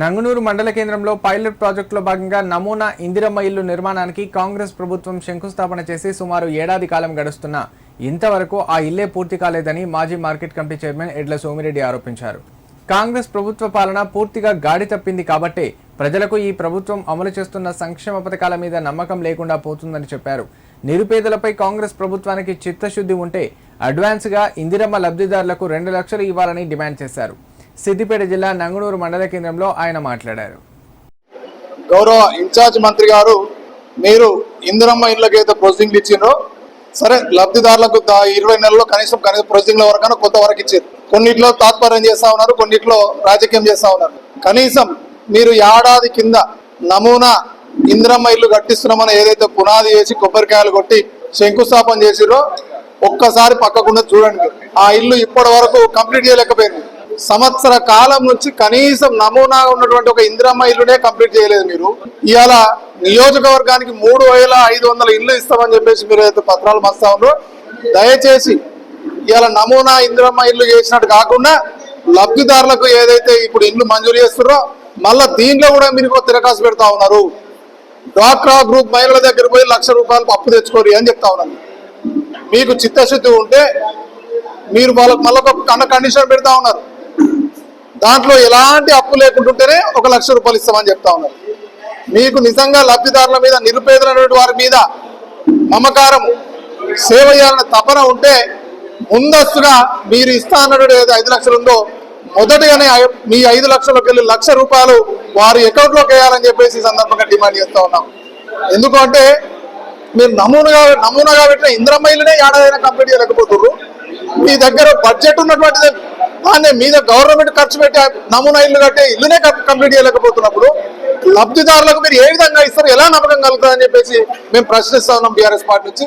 నంగునూరు మండల కేంద్రంలో పైలట్ ప్రాజెక్టులో భాగంగా నమూనా ఇందిరమ్మ ఇల్లు నిర్మాణానికి కాంగ్రెస్ ప్రభుత్వం శంకుస్థాపన చేసి సుమారు ఏడాది కాలం గడుస్తున్నా ఇంతవరకు ఆ ఇల్లే పూర్తి కాలేదని మాజీ మార్కెట్ కమిటీ చైర్మన్ ఎడ్ల సోమిరెడ్డి ఆరోపించారు. కాంగ్రెస్ ప్రభుత్వ పాలన పూర్తిగా గాడి తప్పింది కాబట్టే ప్రజలకు ఈ ప్రభుత్వం అమలు చేస్తున్న సంక్షేమ పథకాల మీద నమ్మకం లేకుండా పోతుందని చెప్పారు. నిరుపేదలపై కాంగ్రెస్ ప్రభుత్వానికి చిత్తశుద్ధి ఉంటే అడ్వాన్స్గా ఇందిరమ్మ లబ్ధిదారులకు రెండు లక్షలు ఇవ్వాలని డిమాండ్ చేశారు. సిద్దిపేట జిల్లా నంగునూరు మండల కేంద్రంలో ఆయన మాట్లాడారు. గౌరవ ఇన్ఛార్జ్ మంత్రి గారు మీరు ఇందిరమ్మ ఇళ్ళకైతే ప్రొసీడింగ్లు ఇచ్చిండ్రో సరే లబ్ధిదారులకు దా- ఇరవై నెలల్లో కనీసం కనీసం ప్రొసీడింగ్ల వరకు కొత్త వరకు ఇచ్చారు. కొన్నిట్లో తాత్పర్యం చేస్తా ఉన్నారు కొన్నిట్లో రాజకీయం చేస్తా ఉన్నారు. కనీసం మీరు ఏడాది కింద నమూనా ఇందిరమ్మ ఇల్లు కట్టిస్తున్నామని ఏదైతే పునాది వేసి కొబ్బరికాయలు కొట్టి శంకుస్థాపన చేసిరో ఒక్కసారి పక్కకుండా చూడండి. ఆ ఇల్లు ఇప్పటి వరకు కంప్లీట్ చేయలేకపోయింది. సంవత్సర కాలం నుంచి కనీసం నమూనా ఉన్నటువంటి ఒక ఇందిరమ్మ ఇల్లునే కంప్లీట్ చేయలేదు మీరు. ఇవాళ నియోజకవర్గానికి మూడు వేల ఐదు వందల ఇల్లు ఇస్తామని చెప్పేసి మీరు అయితే పత్రాలు మస్తా ఉన్నారో. దయచేసి ఇవాళ నమూనా ఇందిరమ్మ ఇల్లు చేసినట్టు కాకుండా లబ్ధిదారులకు ఏదైతే ఇప్పుడు ఇల్లు మంజూరు చేస్తున్నారో మళ్ళా దీంట్లో కూడా మీరు తిరకాసు పెడతా ఉన్నారు. డ్వాక్రా గ్రూప్ మహిళల దగ్గర పోయి లక్ష రూపాయలు అప్పు తెచ్చుకోరు అని చెప్తా ఉన్నాను మీకు చిత్తశుద్ధి ఉంటే మీరు వాళ్ళకి మళ్ళీ ఒక కన్న కండిషన్ పెడతా ఉన్నారు. దాంట్లో ఎలాంటి అప్పు లేకుంటుంటేనే ఒక లక్ష రూపాయలు ఇస్తామని చెప్తా ఉన్నారు. మీకు నిజంగా లబ్ధిదారుల మీద నిరుపేదలైనటువంటి వారి మీద మమకారము సేవ చేయాలన్న తపన ఉంటే ముందస్తుగా మీరు ఇస్తా అన్నటువంటి ఏదో ఐదు లక్షలు ఉందో మొదటిగానే మీ ఐదు లక్షలకు వెళ్ళి లక్ష రూపాయలు వారి అకౌంట్లోకి వేయాలని చెప్పేసి ఈ సందర్భంగా డిమాండ్ చేస్తూ ఉన్నాం. ఎందుకంటే మీరు నమూనగా నమూనాగా పెట్టిన ఇంద్రమైలనే ఏడాదైనా కంప్లీట్ చేయలేకపోతున్నారు మీ దగ్గర బడ్జెట్ ఉన్నటువంటిది దాన్ని మీద గవర్నమెంట్ ఖర్చు పెట్టి నమూనా ఇల్లు కట్టే ఇల్లునే కంప్లీట్ చేయలేకపోతున్నప్పుడు లబ్ధిదారులకు మీరు ఏ విధంగా ఇస్తారు ఎలా నమ్మకం కలుగుతుందని చెప్పేసి మేము ప్రశ్నిస్తా ఉన్నాం బీఆర్ఎస్ పార్టీ నుంచి.